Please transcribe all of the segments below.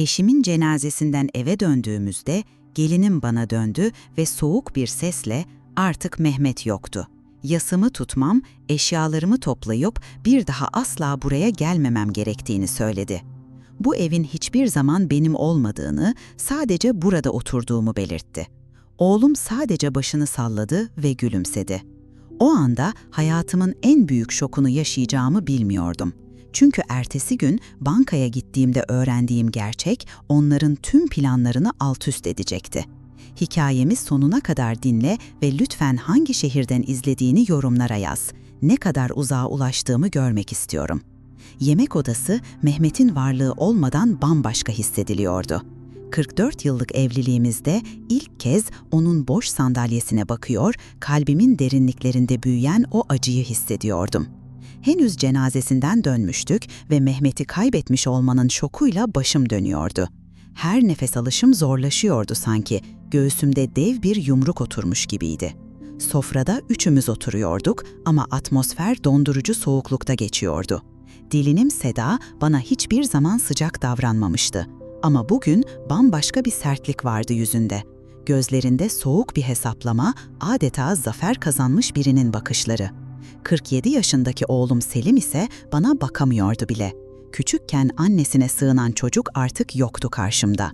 Eşimin cenazesinden eve döndüğümüzde gelinim bana döndü ve soğuk bir sesle artık Mehmet yoktu. Yasımı tutmam, eşyalarımı toplayıp bir daha asla buraya gelmemem gerektiğini söyledi. Bu evin hiçbir zaman benim olmadığını, sadece burada oturduğumu belirtti. Oğlum sadece başını salladı ve gülümsedi. O anda hayatımın en büyük şokunu yaşayacağımı bilmiyordum. Çünkü ertesi gün bankaya gittiğimde öğrendiğim gerçek onların tüm planlarını alt üst edecekti. Hikayemi sonuna kadar dinle ve lütfen hangi şehirden izlediğini yorumlara yaz. Ne kadar uzağa ulaştığımı görmek istiyorum. Yemek odası Mehmet'in varlığı olmadan bambaşka hissediliyordu. 44 yıllık evliliğimizde ilk kez onun boş sandalyesine bakıyor, kalbimin derinliklerinde büyüyen o acıyı hissediyordum. Henüz cenazesinden dönmüştük ve Mehmet'i kaybetmiş olmanın şokuyla başım dönüyordu. Her nefes alışım zorlaşıyordu sanki, göğsümde dev bir yumruk oturmuş gibiydi. Sofrada üçümüz oturuyorduk ama atmosfer dondurucu soğuklukta geçiyordu. Dilinim Seda bana hiçbir zaman sıcak davranmamıştı. Ama bugün bambaşka bir sertlik vardı yüzünde. Gözlerinde soğuk bir hesaplama, adeta zafer kazanmış birinin bakışları. 47 yaşındaki oğlum Selim ise bana bakamıyordu bile. Küçükken annesine sığınan çocuk artık yoktu karşımda.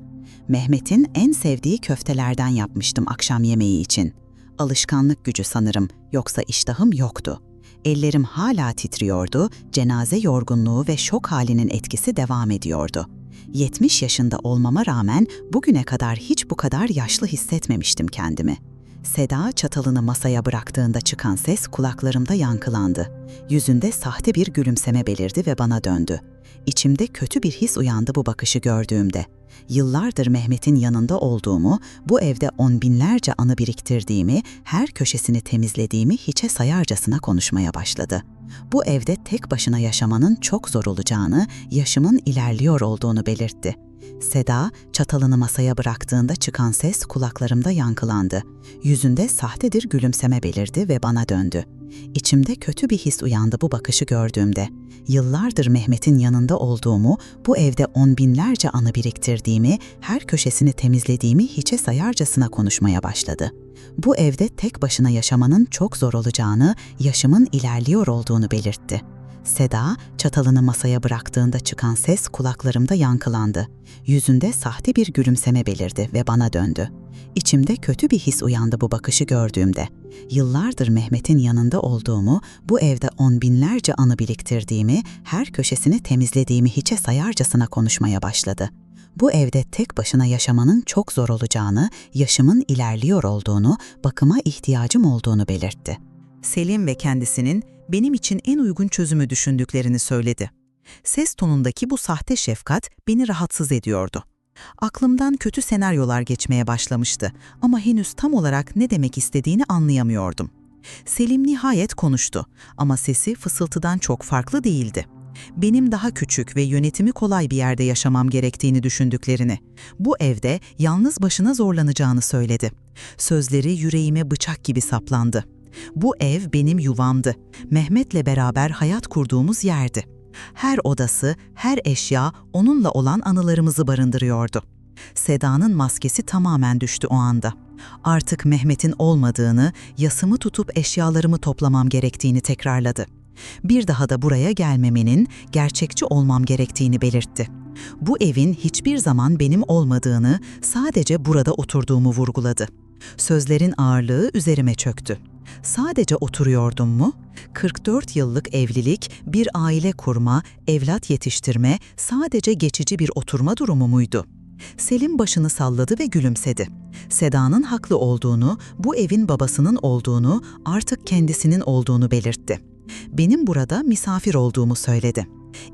Mehmet'in en sevdiği köftelerden yapmıştım akşam yemeği için. Alışkanlık gücü sanırım, yoksa iştahım yoktu. Ellerim hala titriyordu, cenaze yorgunluğu ve şok halinin etkisi devam ediyordu. 70 yaşında olmama rağmen bugüne kadar hiç bu kadar yaşlı hissetmemiştim kendimi. Seda çatalını masaya bıraktığında çıkan ses kulaklarımda yankılandı. Yüzünde sahte bir gülümseme belirdi ve bana döndü. İçimde kötü bir his uyandı bu bakışı gördüğümde. Yıllardır Mehmet'in yanında olduğumu, bu evde on binlerce anı biriktirdiğimi, her köşesini temizlediğimi hiçe sayarcasına konuşmaya başladı. Bu evde tek başına yaşamanın çok zor olacağını, yaşımın ilerliyor olduğunu belirtti. Seda, çatalını masaya bıraktığında çıkan ses kulaklarımda yankılandı. Yüzünde sahtedir gülümseme belirdi ve bana döndü. İçimde kötü bir his uyandı bu bakışı gördüğümde. Yıllardır Mehmet'in yanında olduğumu, bu evde on binlerce anı biriktirdiğimi, her köşesini temizlediğimi hiçe sayarcasına konuşmaya başladı. Bu evde tek başına yaşamanın çok zor olacağını, yaşımın ilerliyor olduğunu belirtti. Seda, çatalını masaya bıraktığında çıkan ses kulaklarımda yankılandı. Yüzünde sahte bir gülümseme belirdi ve bana döndü. İçimde kötü bir his uyandı bu bakışı gördüğümde. Yıllardır Mehmet'in yanında olduğumu, bu evde on binlerce anı biriktirdiğimi, her köşesini temizlediğimi hiçe sayarcasına konuşmaya başladı. Bu evde tek başına yaşamanın çok zor olacağını, yaşımın ilerliyor olduğunu, bakıma ihtiyacım olduğunu belirtti. Selim ve kendisinin benim için en uygun çözümü düşündüklerini söyledi. Ses tonundaki bu sahte şefkat beni rahatsız ediyordu. Aklımdan kötü senaryolar geçmeye başlamıştı ama henüz tam olarak ne demek istediğini anlayamıyordum. Selim nihayet konuştu ama sesi fısıltıdan çok farklı değildi. Benim daha küçük ve yönetimi kolay bir yerde yaşamam gerektiğini düşündüklerini, bu evde yalnız başına zorlanacağını söyledi. Sözleri yüreğime bıçak gibi saplandı. Bu ev benim yuvamdı. Mehmet'le beraber hayat kurduğumuz yerdi. Her odası, her eşya onunla olan anılarımızı barındırıyordu. Seda'nın maskesi tamamen düştü o anda. Artık Mehmet'in olmadığını, yasımı tutup eşyalarımı toplamam gerektiğini tekrarladı. Bir daha da buraya gelmemenin, gerçekçi olmam gerektiğini belirtti. Bu evin hiçbir zaman benim olmadığını, sadece burada oturduğumu vurguladı. Sözlerin ağırlığı üzerime çöktü. Sadece oturuyordum mu? 44 yıllık evlilik, bir aile kurma, evlat yetiştirme sadece geçici bir oturma durumu muydu? Selim başını salladı ve gülümsedi. Seda'nın haklı olduğunu, bu evin babasının olduğunu, artık kendisinin olduğunu belirtti. Benim burada misafir olduğumu söyledi.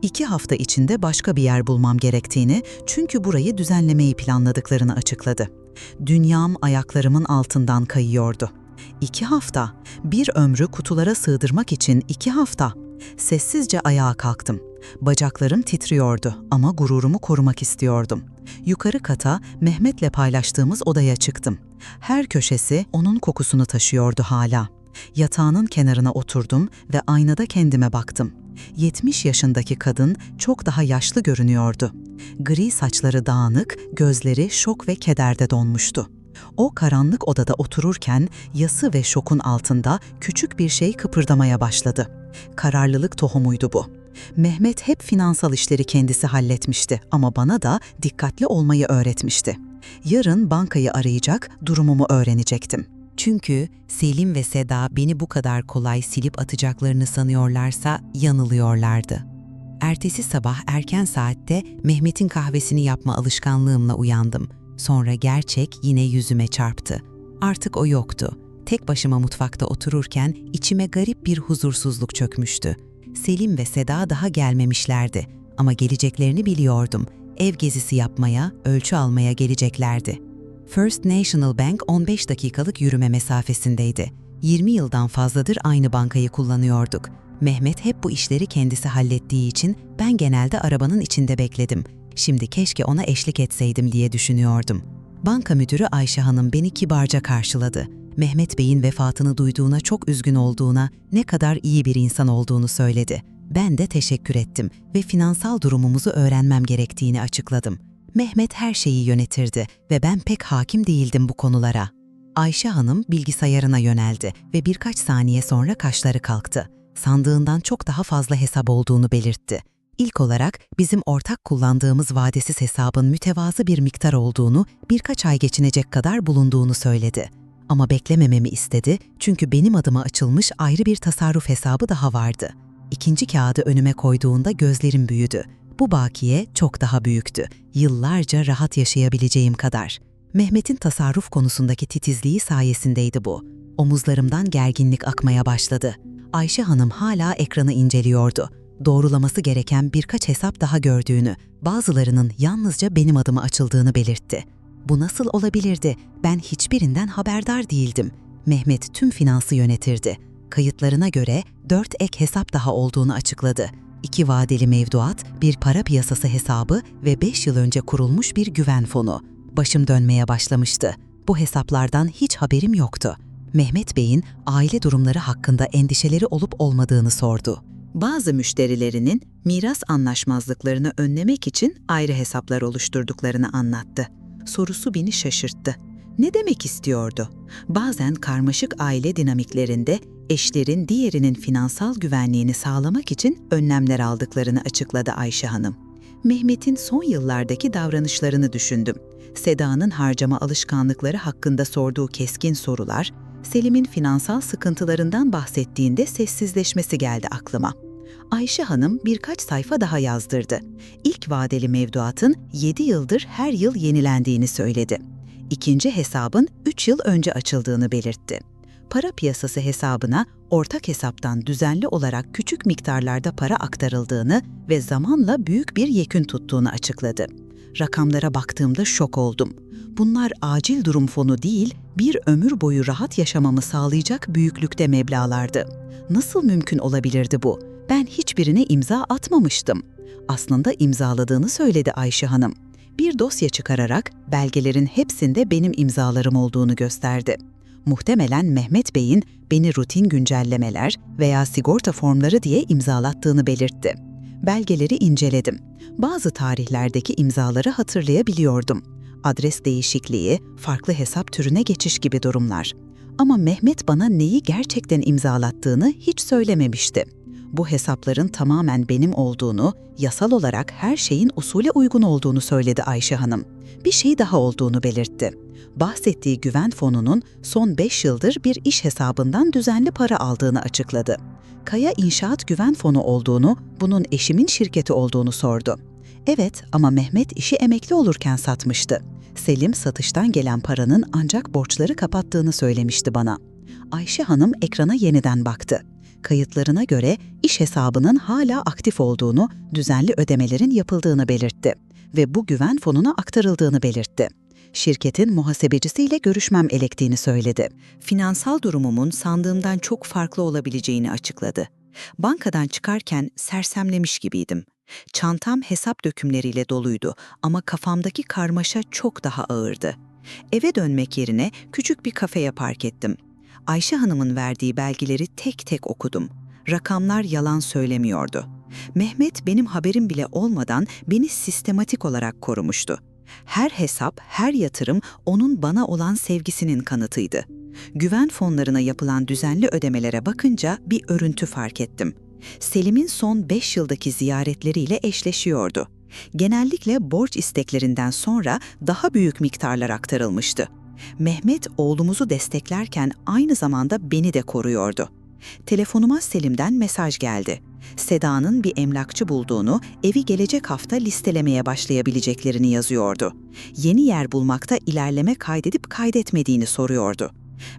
İki hafta içinde başka bir yer bulmam gerektiğini, çünkü burayı düzenlemeyi planladıklarını açıkladı. Dünyam ayaklarımın altından kayıyordu. İki hafta, bir ömrü kutulara sığdırmak için iki hafta. Sessizce ayağa kalktım. Bacaklarım titriyordu ama gururumu korumak istiyordum. Yukarı kata Mehmet'le paylaştığımız odaya çıktım. Her köşesi onun kokusunu taşıyordu hala. Yatağının kenarına oturdum ve aynada kendime baktım. 70 yaşındaki kadın çok daha yaşlı görünüyordu. Gri saçları dağınık, gözleri şok ve kederde donmuştu. O karanlık odada otururken yası ve şokun altında küçük bir şey kıpırdamaya başladı. Kararlılık tohumuydu bu. Mehmet hep finansal işleri kendisi halletmişti ama bana da dikkatli olmayı öğretmişti. Yarın bankayı arayacak, durumumu öğrenecektim. Çünkü Selim ve Seda beni bu kadar kolay silip atacaklarını sanıyorlarsa yanılıyorlardı. Ertesi sabah erken saatte Mehmet'in kahvesini yapma alışkanlığımla uyandım. Sonra gerçek yine yüzüme çarptı. Artık o yoktu. Tek başıma mutfakta otururken içime garip bir huzursuzluk çökmüştü. Selim ve Seda daha gelmemişlerdi ama geleceklerini biliyordum. Ev gezisi yapmaya, ölçü almaya geleceklerdi. First National Bank 15 dakikalık yürüme mesafesindeydi. 20 yıldan fazladır aynı bankayı kullanıyorduk. Mehmet hep bu işleri kendisi hallettiği için ben genelde arabanın içinde bekledim. Şimdi keşke ona eşlik etseydim diye düşünüyordum. Banka müdürü Ayşe Hanım beni kibarca karşıladı. Mehmet Bey'in vefatını duyduğuna çok üzgün olduğuna, ne kadar iyi bir insan olduğunu söyledi. Ben de teşekkür ettim ve finansal durumumuzu öğrenmem gerektiğini açıkladım. Mehmet her şeyi yönetirdi ve ben pek hakim değildim bu konulara. Ayşe Hanım bilgisayarına yöneldi ve birkaç saniye sonra kaşları kalktı. Sandığından çok daha fazla hesap olduğunu belirtti. İlk olarak bizim ortak kullandığımız vadesiz hesabın mütevazı bir miktar olduğunu, birkaç ay geçinecek kadar bulunduğunu söyledi. Ama beklemememi istedi çünkü benim adıma açılmış ayrı bir tasarruf hesabı daha vardı. İkinci kağıdı önüme koyduğunda gözlerim büyüdü. Bu bakiye çok daha büyüktü. Yıllarca rahat yaşayabileceğim kadar. Mehmet'in tasarruf konusundaki titizliği sayesindeydi bu. Omuzlarımdan gerginlik akmaya başladı. Ayşe Hanım hala ekranı inceliyordu. Doğrulaması gereken birkaç hesap daha gördüğünü, bazılarının yalnızca benim adıma açıldığını belirtti. Bu nasıl olabilirdi? Ben hiçbirinden haberdar değildim. Mehmet tüm finansı yönetirdi. Kayıtlarına göre dört ek hesap daha olduğunu açıkladı. İki vadeli mevduat, bir para piyasası hesabı ve beş yıl önce kurulmuş bir güven fonu. Başım dönmeye başlamıştı. Bu hesaplardan hiç haberim yoktu. Mehmet Bey'in aile durumları hakkında endişeleri olup olmadığını sordu. Bazı müşterilerinin miras anlaşmazlıklarını önlemek için ayrı hesaplar oluşturduklarını anlattı. Sorusu beni şaşırttı. Ne demek istiyordu? Bazen karmaşık aile dinamiklerinde eşlerin diğerinin finansal güvenliğini sağlamak için önlemler aldıklarını açıkladı Ayşe Hanım. Mehmet'in son yıllardaki davranışlarını düşündüm. Seda'nın harcama alışkanlıkları hakkında sorduğu keskin sorular, Selim'in finansal sıkıntılarından bahsettiğinde sessizleşmesi geldi aklıma. Ayşe Hanım birkaç sayfa daha yazdırdı. İlk vadeli mevduatın 7 yıldır her yıl yenilendiğini söyledi. İkinci hesabın 3 yıl önce açıldığını belirtti. Para piyasası hesabına ortak hesaptan düzenli olarak küçük miktarlarda para aktarıldığını ve zamanla büyük bir yekün tuttuğunu açıkladı. Rakamlara baktığımda şok oldum. Bunlar acil durum fonu değil, bir ömür boyu rahat yaşamamı sağlayacak büyüklükte meblağlardı. Nasıl mümkün olabilirdi bu? Ben hiçbirine imza atmamıştım. Aslında imzaladığını söyledi Ayşe Hanım. Bir dosya çıkararak belgelerin hepsinde benim imzalarım olduğunu gösterdi. Muhtemelen Mehmet Bey'in beni rutin güncellemeler veya sigorta formları diye imzalattığını belirtti. Belgeleri inceledim. Bazı tarihlerdeki imzaları hatırlayabiliyordum. Adres değişikliği, farklı hesap türüne geçiş gibi durumlar. Ama Mehmet bana neyi gerçekten imzalattığını hiç söylememişti. Bu hesapların tamamen benim olduğunu, yasal olarak her şeyin usule uygun olduğunu söyledi Ayşe Hanım. Bir şey daha olduğunu belirtti. Bahsettiği güven fonunun son 5 yıldır bir iş hesabından düzenli para aldığını açıkladı. Kaya İnşaat Güven Fonu olduğunu, bunun eşimin şirketi olduğunu sordu. Evet ama Mehmet işi emekli olurken satmıştı. Selim satıştan gelen paranın ancak borçları kapattığını söylemişti bana. Ayşe Hanım ekrana yeniden baktı. Kayıtlarına göre iş hesabının hala aktif olduğunu, düzenli ödemelerin yapıldığını belirtti ve bu güven fonuna aktarıldığını belirtti. Şirketin muhasebecisiyle görüşmem gerektiğini söyledi. Finansal durumumun sandığımdan çok farklı olabileceğini açıkladı. Bankadan çıkarken sersemlemiş gibiydim. Çantam hesap dökümleriyle doluydu ama kafamdaki karmaşa çok daha ağırdı. Eve dönmek yerine küçük bir kafeye park ettim. Ayşe Hanım'ın verdiği belgeleri tek tek okudum. Rakamlar yalan söylemiyordu. Mehmet benim haberim bile olmadan beni sistematik olarak korumuştu. Her hesap, her yatırım onun bana olan sevgisinin kanıtıydı. Güven fonlarına yapılan düzenli ödemelere bakınca bir örüntü fark ettim. Selim'in son 5 yıldaki ziyaretleriyle eşleşiyordu. Genellikle borç isteklerinden sonra daha büyük miktarlar aktarılmıştı. Mehmet oğlumuzu desteklerken aynı zamanda beni de koruyordu. Telefonuma Selim'den mesaj geldi. Seda'nın bir emlakçı bulduğunu, evi gelecek hafta listelemeye başlayabileceklerini yazıyordu. Yeni yer bulmakta ilerleme kaydedip kaydetmediğini soruyordu.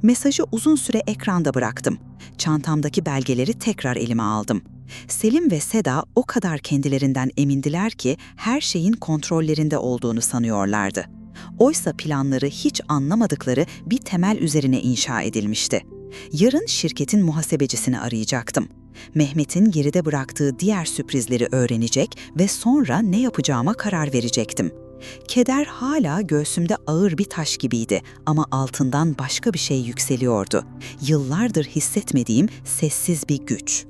Mesajı uzun süre ekranda bıraktım. Çantamdaki belgeleri tekrar elime aldım. Selim ve Seda o kadar kendilerinden emindiler ki her şeyin kontrollerinde olduğunu sanıyorlardı. Oysa planları hiç anlamadıkları bir temel üzerine inşa edilmişti. Yarın şirketin muhasebecisini arayacaktım. Mehmet'in geride bıraktığı diğer sürprizleri öğrenecek ve sonra ne yapacağıma karar verecektim. Keder hala göğsümde ağır bir taş gibiydi ama altından başka bir şey yükseliyordu. Yıllardır hissetmediğim sessiz bir güç.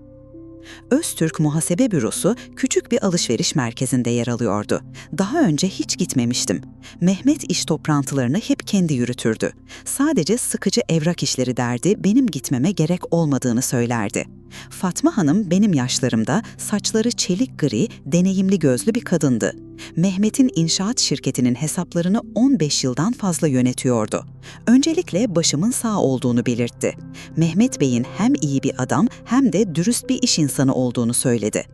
Öztürk Muhasebe Bürosu küçük bir alışveriş merkezinde yer alıyordu. Daha önce hiç gitmemiştim. Mehmet iş toplantılarını hep kendi yürütürdü. Sadece sıkıcı evrak işleri derdi, benim gitmeme gerek olmadığını söylerdi. Fatma Hanım benim yaşlarımda saçları çelik gri, deneyimli gözlü bir kadındı. Mehmet'in inşaat şirketinin hesaplarını 15 yıldan fazla yönetiyordu. Öncelikle başımın sağ olduğunu belirtti. Mehmet Bey'in hem iyi bir adam hem de dürüst bir iş insanı olduğunu söyledi.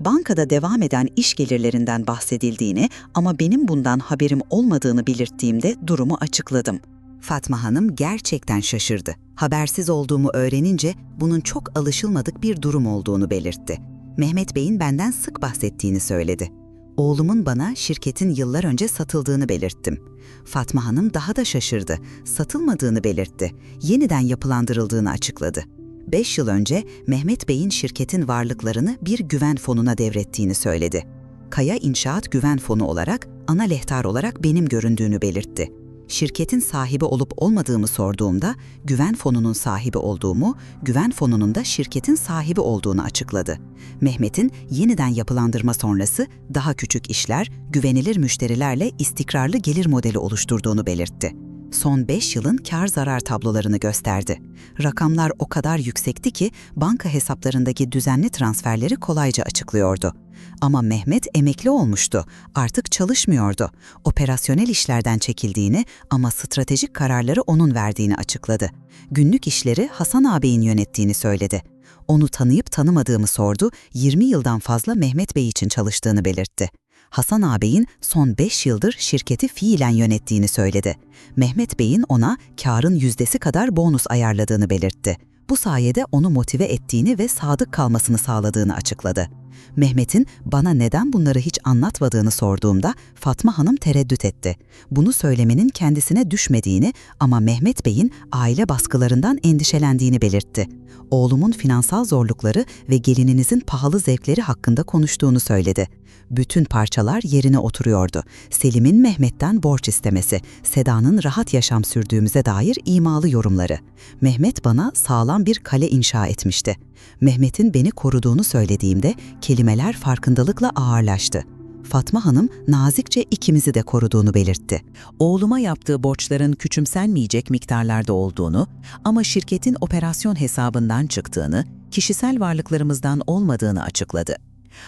Bankada devam eden iş gelirlerinden bahsedildiğini ama benim bundan haberim olmadığını belirttiğimde durumu açıkladım. Fatma Hanım gerçekten şaşırdı. Habersiz olduğumu öğrenince bunun çok alışılmadık bir durum olduğunu belirtti. Mehmet Bey'in benden sık bahsettiğini söyledi. Oğlumun bana şirketin yıllar önce satıldığını belirttim. Fatma Hanım daha da şaşırdı. Satılmadığını belirtti. Yeniden yapılandırıldığını açıkladı. 5 yıl önce Mehmet Bey'in şirketin varlıklarını bir güven fonuna devrettiğini söyledi. Kaya İnşaat Güven Fonu olarak ana lehtar olarak benim göründüğünü belirtti şirketin sahibi olup olmadığımı sorduğumda güven fonunun sahibi olduğumu, güven fonunun da şirketin sahibi olduğunu açıkladı. Mehmet'in yeniden yapılandırma sonrası daha küçük işler, güvenilir müşterilerle istikrarlı gelir modeli oluşturduğunu belirtti. Son 5 yılın kar zarar tablolarını gösterdi. Rakamlar o kadar yüksekti ki banka hesaplarındaki düzenli transferleri kolayca açıklıyordu. Ama Mehmet emekli olmuştu, artık çalışmıyordu. Operasyonel işlerden çekildiğini ama stratejik kararları onun verdiğini açıkladı. Günlük işleri Hasan ağabeyin yönettiğini söyledi. Onu tanıyıp tanımadığımı sordu, 20 yıldan fazla Mehmet Bey için çalıştığını belirtti. Hasan ağabeyin son 5 yıldır şirketi fiilen yönettiğini söyledi. Mehmet Bey'in ona karın yüzdesi kadar bonus ayarladığını belirtti. Bu sayede onu motive ettiğini ve sadık kalmasını sağladığını açıkladı. Mehmet'in bana neden bunları hiç anlatmadığını sorduğumda Fatma Hanım tereddüt etti. Bunu söylemenin kendisine düşmediğini ama Mehmet Bey'in aile baskılarından endişelendiğini belirtti. Oğlumun finansal zorlukları ve gelininizin pahalı zevkleri hakkında konuştuğunu söyledi. Bütün parçalar yerine oturuyordu. Selim'in Mehmet'ten borç istemesi, Seda'nın rahat yaşam sürdüğümüze dair imalı yorumları. Mehmet bana sağlam bir kale inşa etmişti. Mehmet'in beni koruduğunu söylediğimde kelimeler farkındalıkla ağırlaştı. Fatma Hanım nazikçe ikimizi de koruduğunu belirtti. Oğluma yaptığı borçların küçümsenmeyecek miktarlarda olduğunu ama şirketin operasyon hesabından çıktığını, kişisel varlıklarımızdan olmadığını açıkladı.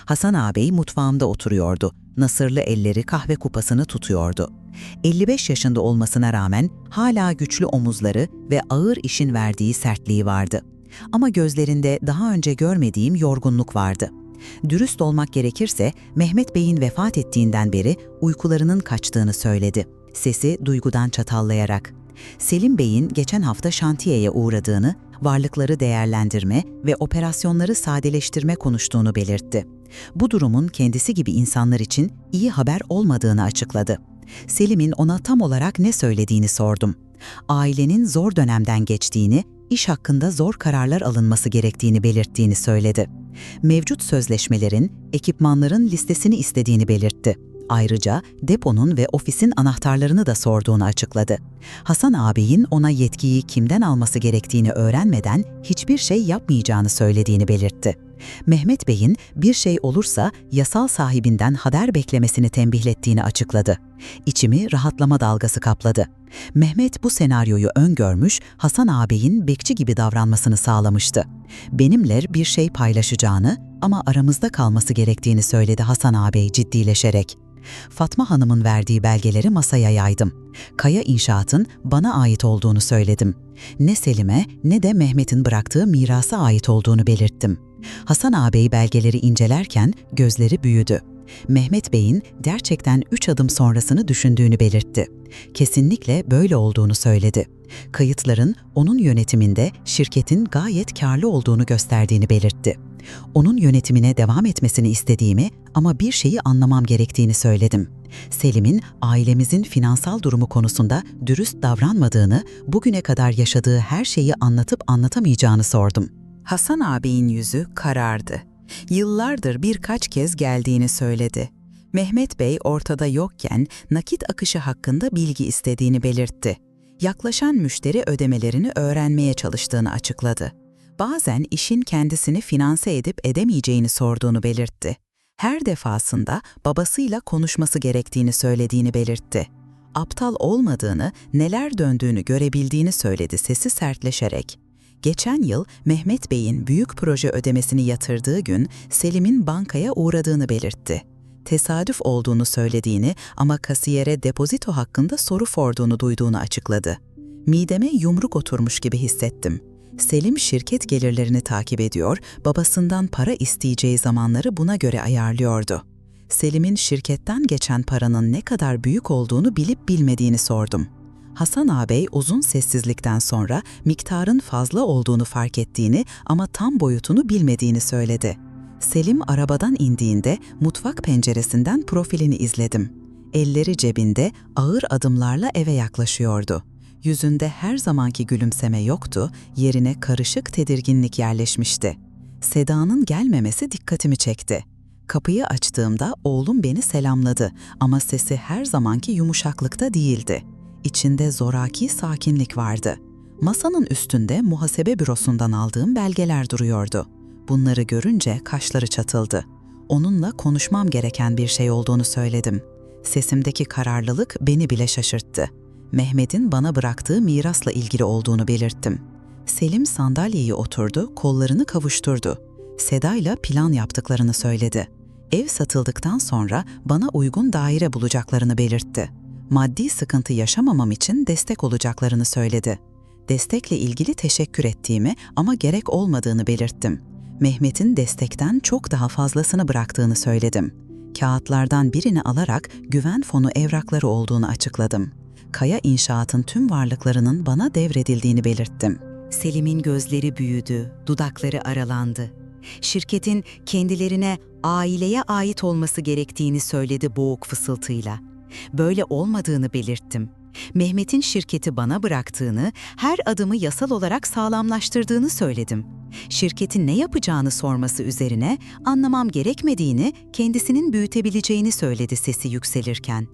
Hasan ağabey mutfağımda oturuyordu. Nasırlı elleri kahve kupasını tutuyordu. 55 yaşında olmasına rağmen hala güçlü omuzları ve ağır işin verdiği sertliği vardı. Ama gözlerinde daha önce görmediğim yorgunluk vardı. Dürüst olmak gerekirse Mehmet Bey'in vefat ettiğinden beri uykularının kaçtığını söyledi. Sesi duygudan çatallayarak. Selim Bey'in geçen hafta şantiyeye uğradığını, varlıkları değerlendirme ve operasyonları sadeleştirme konuştuğunu belirtti. Bu durumun kendisi gibi insanlar için iyi haber olmadığını açıkladı. Selim'in ona tam olarak ne söylediğini sordum. Ailenin zor dönemden geçtiğini, iş hakkında zor kararlar alınması gerektiğini belirttiğini söyledi. Mevcut sözleşmelerin, ekipmanların listesini istediğini belirtti. Ayrıca deponun ve ofisin anahtarlarını da sorduğunu açıkladı. Hasan ağabeyin ona yetkiyi kimden alması gerektiğini öğrenmeden hiçbir şey yapmayacağını söylediğini belirtti. Mehmet Bey'in bir şey olursa yasal sahibinden haber beklemesini tembihlettiğini açıkladı. İçimi rahatlama dalgası kapladı. Mehmet bu senaryoyu öngörmüş, Hasan ağabeyin bekçi gibi davranmasını sağlamıştı. Benimle bir şey paylaşacağını ama aramızda kalması gerektiğini söyledi Hasan ağabey ciddileşerek. Fatma Hanım'ın verdiği belgeleri masaya yaydım. Kaya İnşaat'ın bana ait olduğunu söyledim. Ne Selim'e ne de Mehmet'in bıraktığı mirasa ait olduğunu belirttim. Hasan ağabey belgeleri incelerken gözleri büyüdü. Mehmet Bey'in gerçekten üç adım sonrasını düşündüğünü belirtti. Kesinlikle böyle olduğunu söyledi. Kayıtların onun yönetiminde şirketin gayet karlı olduğunu gösterdiğini belirtti. Onun yönetimine devam etmesini istediğimi ama bir şeyi anlamam gerektiğini söyledim. Selim'in ailemizin finansal durumu konusunda dürüst davranmadığını, bugüne kadar yaşadığı her şeyi anlatıp anlatamayacağını sordum. Hasan ağabeyin yüzü karardı. Yıllardır birkaç kez geldiğini söyledi. Mehmet Bey ortada yokken nakit akışı hakkında bilgi istediğini belirtti. Yaklaşan müşteri ödemelerini öğrenmeye çalıştığını açıkladı. Bazen işin kendisini finanse edip edemeyeceğini sorduğunu belirtti. Her defasında babasıyla konuşması gerektiğini söylediğini belirtti. Aptal olmadığını, neler döndüğünü görebildiğini söyledi sesi sertleşerek. Geçen yıl Mehmet Bey'in büyük proje ödemesini yatırdığı gün Selim'in bankaya uğradığını belirtti. Tesadüf olduğunu söylediğini ama kasiyere depozito hakkında soru sorduğunu duyduğunu açıkladı. Mideme yumruk oturmuş gibi hissettim. Selim şirket gelirlerini takip ediyor, babasından para isteyeceği zamanları buna göre ayarlıyordu. Selim'in şirketten geçen paranın ne kadar büyük olduğunu bilip bilmediğini sordum. Hasan ağabey uzun sessizlikten sonra miktarın fazla olduğunu fark ettiğini ama tam boyutunu bilmediğini söyledi. Selim arabadan indiğinde mutfak penceresinden profilini izledim. Elleri cebinde ağır adımlarla eve yaklaşıyordu. Yüzünde her zamanki gülümseme yoktu, yerine karışık tedirginlik yerleşmişti. Seda'nın gelmemesi dikkatimi çekti. Kapıyı açtığımda oğlum beni selamladı ama sesi her zamanki yumuşaklıkta değildi. İçinde zoraki sakinlik vardı. Masanın üstünde muhasebe bürosundan aldığım belgeler duruyordu. Bunları görünce kaşları çatıldı. Onunla konuşmam gereken bir şey olduğunu söyledim. Sesimdeki kararlılık beni bile şaşırttı. Mehmet'in bana bıraktığı mirasla ilgili olduğunu belirttim. Selim sandalyeye oturdu, kollarını kavuşturdu. Seda'yla plan yaptıklarını söyledi. Ev satıldıktan sonra bana uygun daire bulacaklarını belirtti. Maddi sıkıntı yaşamamam için destek olacaklarını söyledi. Destekle ilgili teşekkür ettiğimi ama gerek olmadığını belirttim. Mehmet'in destekten çok daha fazlasını bıraktığını söyledim. Kağıtlardan birini alarak güven fonu evrakları olduğunu açıkladım. Kaya İnşaat'ın tüm varlıklarının bana devredildiğini belirttim. Selim'in gözleri büyüdü, dudakları aralandı. Şirketin kendilerine aileye ait olması gerektiğini söyledi boğuk fısıltıyla. Böyle olmadığını belirttim. Mehmet'in şirketi bana bıraktığını, her adımı yasal olarak sağlamlaştırdığını söyledim. Şirketin ne yapacağını sorması üzerine anlamam gerekmediğini, kendisinin büyütebileceğini söyledi sesi yükselirken.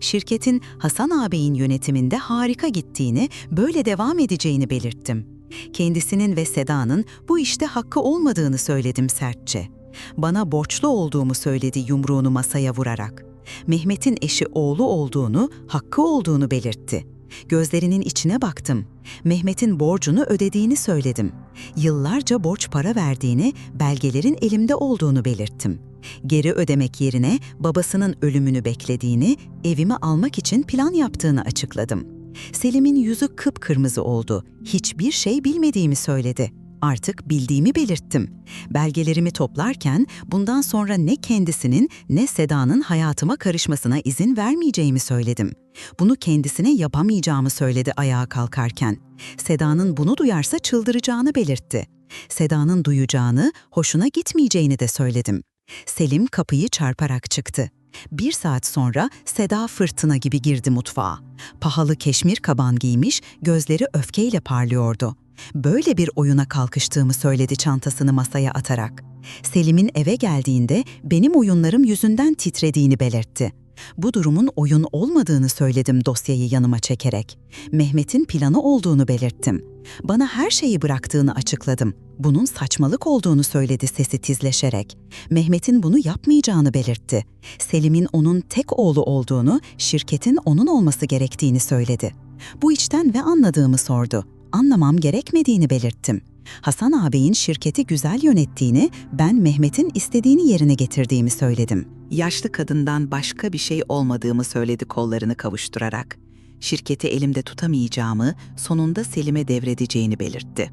Şirketin Hasan ağabeyin yönetiminde harika gittiğini, böyle devam edeceğini belirttim. Kendisinin ve Seda'nın bu işte hakkı olmadığını söyledim sertçe. Bana borçlu olduğumu söyledi yumruğunu masaya vurarak. Mehmet'in eşi oğlu olduğunu, hakkı olduğunu belirtti. Gözlerinin içine baktım. Mehmet'in borcunu ödediğini söyledim. Yıllarca borç para verdiğini, belgelerin elimde olduğunu belirttim. Geri ödemek yerine babasının ölümünü beklediğini, evimi almak için plan yaptığını açıkladım. Selim'in yüzü kıpkırmızı oldu. Hiçbir şey bilmediğimi söyledi. Artık bildiğimi belirttim. Belgelerimi toplarken bundan sonra ne kendisinin ne Seda'nın hayatıma karışmasına izin vermeyeceğimi söyledim. Bunu kendisine yapamayacağımı söyledi ayağa kalkarken. Seda'nın bunu duyarsa çıldıracağını belirtti. Seda'nın duyacağını, hoşuna gitmeyeceğini de söyledim. Selim kapıyı çarparak çıktı. Bir saat sonra Seda fırtına gibi girdi mutfağa. Pahalı keşmir kaban giymiş, gözleri öfkeyle parlıyordu. Böyle bir oyuna kalkıştığımı söyledi çantasını masaya atarak. Selim'in eve geldiğinde benim oyunlarım yüzünden titrediğini belirtti. Bu durumun oyun olmadığını söyledim dosyayı yanıma çekerek. Mehmet'in planı olduğunu belirttim. Bana her şeyi bıraktığını açıkladım. Bunun saçmalık olduğunu söyledi sesi tizleşerek. Mehmet'in bunu yapmayacağını belirtti. Selim'in onun tek oğlu olduğunu, şirketin onun olması gerektiğini söyledi. Bu içten ve anladığımı sordu. Anlamam gerekmediğini belirttim. Hasan ağabeyin şirketi güzel yönettiğini, ben Mehmet'in istediğini yerine getirdiğimi söyledim. Yaşlı kadından başka bir şey olmadığımı söyledi kollarını kavuşturarak. Şirketi elimde tutamayacağımı, sonunda Selim'e devredeceğini belirtti.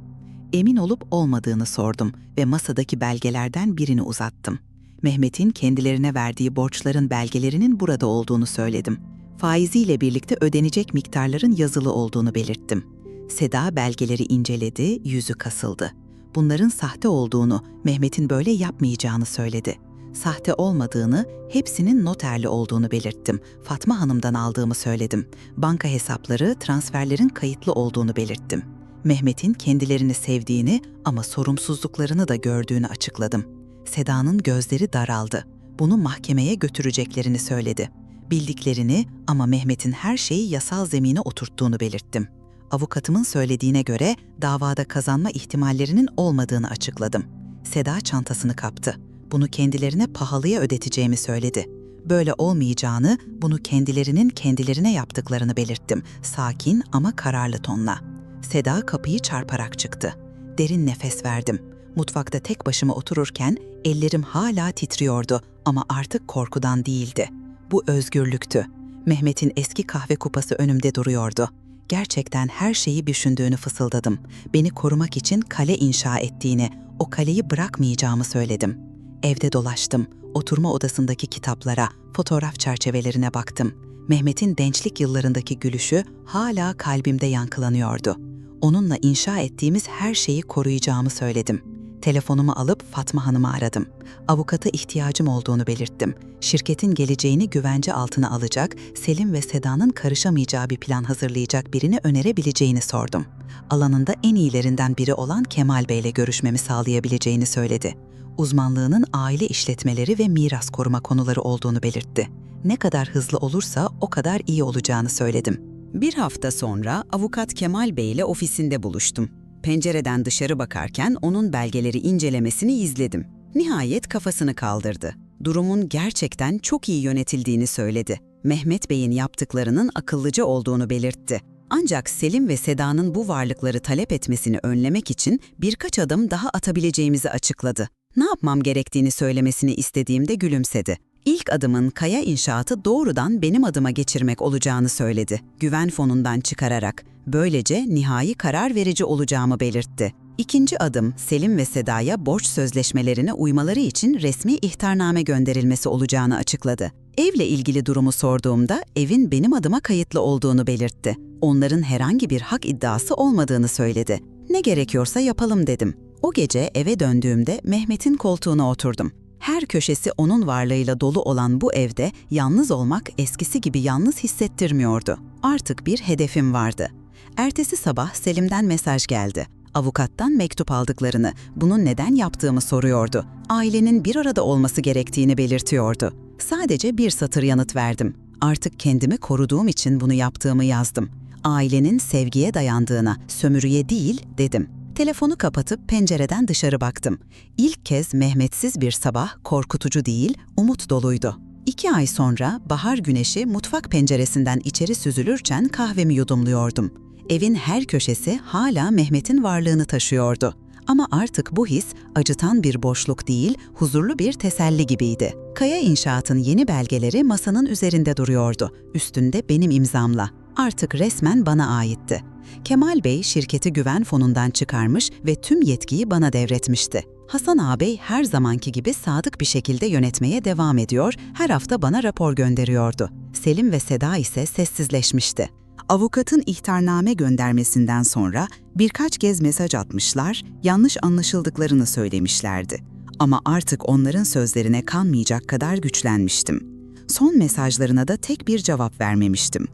Emin olup olmadığını sordum ve masadaki belgelerden birini uzattım. Mehmet'in kendilerine verdiği borçların belgelerinin burada olduğunu söyledim. Faiziyle birlikte ödenecek miktarların yazılı olduğunu belirttim. Seda belgeleri inceledi, yüzü kasıldı. Bunların sahte olduğunu, Mehmet'in böyle yapmayacağını söyledi. Sahte olmadığını, hepsinin noterli olduğunu belirttim. Fatma Hanım'dan aldığımı söyledim. Banka hesapları, transferlerin kayıtlı olduğunu belirttim. Mehmet'in kendilerini sevdiğini ama sorumsuzluklarını da gördüğünü açıkladım. Seda'nın gözleri daraldı. Bunu mahkemeye götüreceklerini söyledi. Bildiklerini ama Mehmet'in her şeyi yasal zemine oturttuğunu belirttim. Avukatımın söylediğine göre davada kazanma ihtimallerinin olmadığını açıkladım. Seda çantasını kaptı. Bunu kendilerine pahalıya ödeteceğimi söyledi. Böyle olmayacağını, bunu kendilerinin kendilerine yaptıklarını belirttim. Sakin ama kararlı tonla. Seda kapıyı çarparak çıktı. Derin nefes verdim. Mutfakta tek başıma otururken ellerim hala titriyordu ama artık korkudan değildi. Bu özgürlüktü. Mehmet'in eski kahve kupası önümde duruyordu. Gerçekten her şeyi düşündüğünü fısıldadım. Beni korumak için kale inşa ettiğini, o kaleyi bırakmayacağımı söyledim. Evde dolaştım. Oturma odasındaki kitaplara, fotoğraf çerçevelerine baktım. Mehmet'in gençlik yıllarındaki gülüşü hala kalbimde yankılanıyordu. Onunla inşa ettiğimiz her şeyi koruyacağımı söyledim. Telefonumu alıp Fatma Hanım'ı aradım. Avukata ihtiyacım olduğunu belirttim. Şirketin geleceğini güvence altına alacak, Selim ve Seda'nın karışamayacağı bir plan hazırlayacak birini önerebileceğini sordum. Alanında en iyilerinden biri olan Kemal Bey'le görüşmemi sağlayabileceğini söyledi. Uzmanlığının aile işletmeleri ve miras koruma konuları olduğunu belirtti. Ne kadar hızlı olursa o kadar iyi olacağını söyledim. Bir hafta sonra avukat Kemal Bey ile ofisinde buluştum. Pencereden dışarı bakarken onun belgeleri incelemesini izledim. Nihayet kafasını kaldırdı. Durumun gerçekten çok iyi yönetildiğini söyledi. Mehmet Bey'in yaptıklarının akıllıca olduğunu belirtti. Ancak Selim ve Seda'nın bu varlıkları talep etmesini önlemek için birkaç adım daha atabileceğimizi açıkladı. Ne yapmam gerektiğini söylemesini istediğimde gülümsedi. İlk adımın kaya inşaatı doğrudan benim adıma geçirmek olacağını söyledi. Güven fonundan çıkararak. Böylece nihai karar verici olacağımı belirtti. İkinci adım Selim ve Seda'ya borç sözleşmelerine uymaları için resmi ihtarname gönderilmesi olacağını açıkladı. Evle ilgili durumu sorduğumda evin benim adıma kayıtlı olduğunu belirtti. Onların herhangi bir hak iddiası olmadığını söyledi. Ne gerekiyorsa yapalım dedim. O gece eve döndüğümde Mehmet'in koltuğuna oturdum. Her köşesi onun varlığıyla dolu olan bu evde yalnız olmak eskisi gibi yalnız hissettirmiyordu. Artık bir hedefim vardı. Ertesi sabah Selim'den mesaj geldi. Avukattan mektup aldıklarını, bunun neden yaptığımı soruyordu. Ailenin bir arada olması gerektiğini belirtiyordu. Sadece bir satır yanıt verdim. Artık kendimi koruduğum için bunu yaptığımı yazdım. Ailenin sevgiye dayandığına, sömürüye değil dedim. Telefonu kapatıp pencereden dışarı baktım. İlk kez Mehmetsiz bir sabah korkutucu değil, umut doluydu. İki ay sonra bahar güneşi mutfak penceresinden içeri süzülürken kahvemi yudumluyordum. Evin her köşesi hala Mehmet'in varlığını taşıyordu. Ama artık bu his acıtan bir boşluk değil, huzurlu bir teselli gibiydi. Kaya İnşaat'ın yeni belgeleri masanın üzerinde duruyordu. Üstünde benim imzamla. Artık resmen bana aitti. Kemal Bey şirketi güven fonundan çıkarmış ve tüm yetkiyi bana devretmişti. Hasan ağabey her zamanki gibi sadık bir şekilde yönetmeye devam ediyor, her hafta bana rapor gönderiyordu. Selim ve Seda ise sessizleşmişti. Avukatın ihtarname göndermesinden sonra birkaç kez mesaj atmışlar, yanlış anlaşıldıklarını söylemişlerdi. Ama artık onların sözlerine kanmayacak kadar güçlenmiştim. Son mesajlarına da tek bir cevap vermemiştim.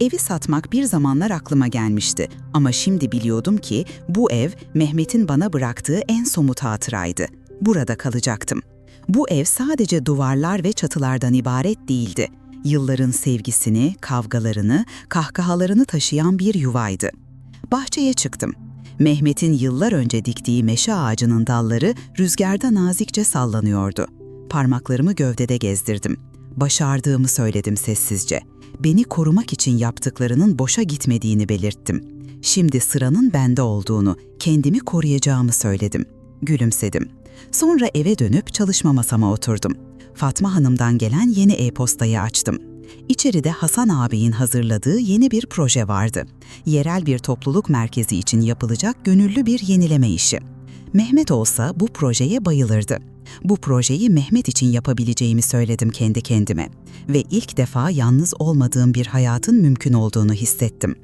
Evi satmak bir zamanlar aklıma gelmişti ama şimdi biliyordum ki bu ev Mehmet'in bana bıraktığı en somut hatıraydı. Burada kalacaktım. Bu ev sadece duvarlar ve çatılardan ibaret değildi. Yılların sevgisini, kavgalarını, kahkahalarını taşıyan bir yuvaydı. Bahçeye çıktım. Mehmet'in yıllar önce diktiği meşe ağacının dalları rüzgarda nazikçe sallanıyordu. Parmaklarımı gövdede gezdirdim. Başardığımı söyledim sessizce. Beni korumak için yaptıklarının boşa gitmediğini belirttim. Şimdi sıranın bende olduğunu, kendimi koruyacağımı söyledim. Gülümsedim. Sonra eve dönüp çalışma masama oturdum. Fatma Hanım'dan gelen yeni e-postayı açtım. İçeride Hasan ağabeyin hazırladığı yeni bir proje vardı. Yerel bir topluluk merkezi için yapılacak gönüllü bir yenileme işi. Mehmet olsa bu projeye bayılırdı. Bu projeyi Mehmet için yapabileceğimi söyledim kendi kendime ve ilk defa yalnız olmadığım bir hayatın mümkün olduğunu hissettim.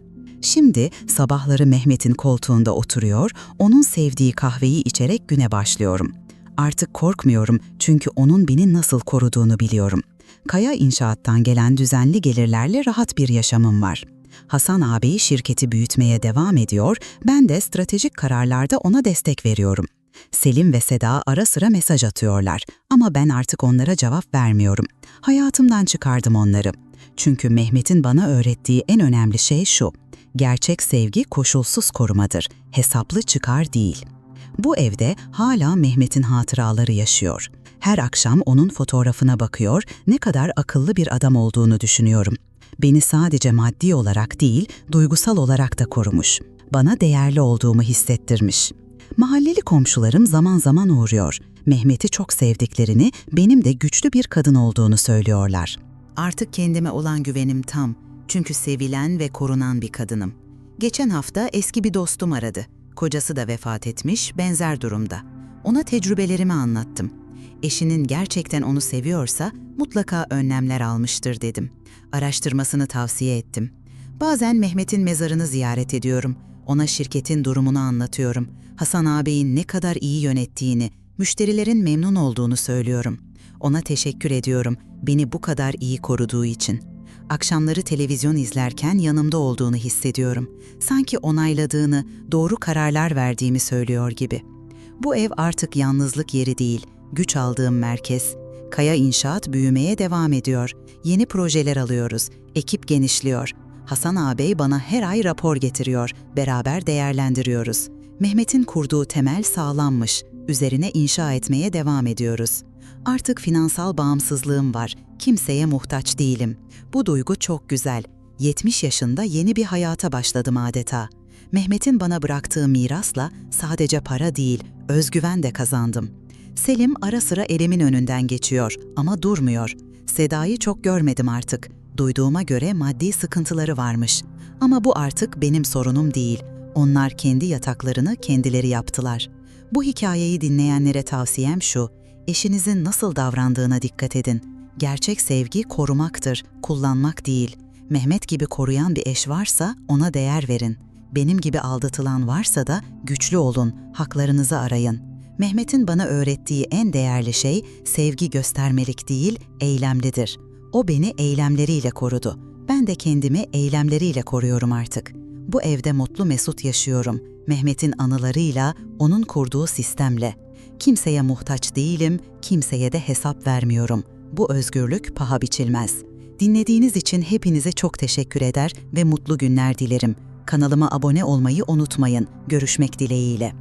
Şimdi sabahları Mehmet'in koltuğunda oturuyor, onun sevdiği kahveyi içerek güne başlıyorum. Artık korkmuyorum çünkü onun beni nasıl koruduğunu biliyorum. Kaya İnşaat'tan gelen düzenli gelirlerle rahat bir yaşamım var. Hasan ağabeyi şirketi büyütmeye devam ediyor, ben de stratejik kararlarda ona destek veriyorum. Selim ve Seda ara sıra mesaj atıyorlar ama ben artık onlara cevap vermiyorum. Hayatımdan çıkardım onları. Çünkü Mehmet'in bana öğrettiği en önemli şey şu. Gerçek sevgi koşulsuz korumadır, hesaplı çıkar değil. Bu evde hala Mehmet'in hatıraları yaşıyor. Her akşam onun fotoğrafına bakıyor, ne kadar akıllı bir adam olduğunu düşünüyorum. Beni sadece maddi olarak değil, duygusal olarak da korumuş. Bana değerli olduğumu hissettirmiş. Mahalleli komşularım zaman zaman uğruyor. Mehmet'i çok sevdiklerini, benim de güçlü bir kadın olduğunu söylüyorlar. Artık kendime olan güvenim tam. Çünkü sevilen ve korunan bir kadınım. Geçen hafta eski bir dostum aradı. Kocası da vefat etmiş, benzer durumda. Ona tecrübelerimi anlattım. Eşinin gerçekten onu seviyorsa mutlaka önlemler almıştır dedim. Araştırmasını tavsiye ettim. Bazen Mehmet'in mezarını ziyaret ediyorum. Ona şirketin durumunu anlatıyorum. Hasan ağabeyin ne kadar iyi yönettiğini, müşterilerin memnun olduğunu söylüyorum. Ona teşekkür ediyorum beni bu kadar iyi koruduğu için. Akşamları televizyon izlerken yanımda olduğunu hissediyorum. Sanki onayladığını, doğru kararlar verdiğimi söylüyor gibi. Bu ev artık yalnızlık yeri değil, güç aldığım merkez. Kaya İnşaat büyümeye devam ediyor. Yeni projeler alıyoruz. Ekip genişliyor. Hasan ağabey bana her ay rapor getiriyor. Beraber değerlendiriyoruz. Mehmet'in kurduğu temel sağlammış. Üzerine inşa etmeye devam ediyoruz. Artık finansal bağımsızlığım var. Kimseye muhtaç değilim. Bu duygu çok güzel. 70 yaşında yeni bir hayata başladım adeta. Mehmet'in bana bıraktığı mirasla sadece para değil, özgüven de kazandım. Selim ara sıra elimin önünden geçiyor ama durmuyor. Seda'yı çok görmedim artık. Duyduğuma göre maddi sıkıntıları varmış. Ama bu artık benim sorunum değil. Onlar kendi yataklarını kendileri yaptılar. Bu hikayeyi dinleyenlere tavsiyem şu. Eşinizin nasıl davrandığına dikkat edin. Gerçek sevgi korumaktır, kullanmak değil. Mehmet gibi koruyan bir eş varsa ona değer verin. Benim gibi aldatılan varsa da güçlü olun, haklarınızı arayın. Mehmet'in bana öğrettiği en değerli şey sevgi göstermelik değil, eylemlidir. O beni eylemleriyle korudu. Ben de kendimi eylemleriyle koruyorum artık. Bu evde mutlu mesut yaşıyorum. Mehmet'in anılarıyla, onun kurduğu sistemle. Kimseye muhtaç değilim, kimseye de hesap vermiyorum. Bu özgürlük paha biçilmez. Dinlediğiniz için hepinize çok teşekkür eder ve mutlu günler dilerim. Kanalıma abone olmayı unutmayın. Görüşmek dileğiyle.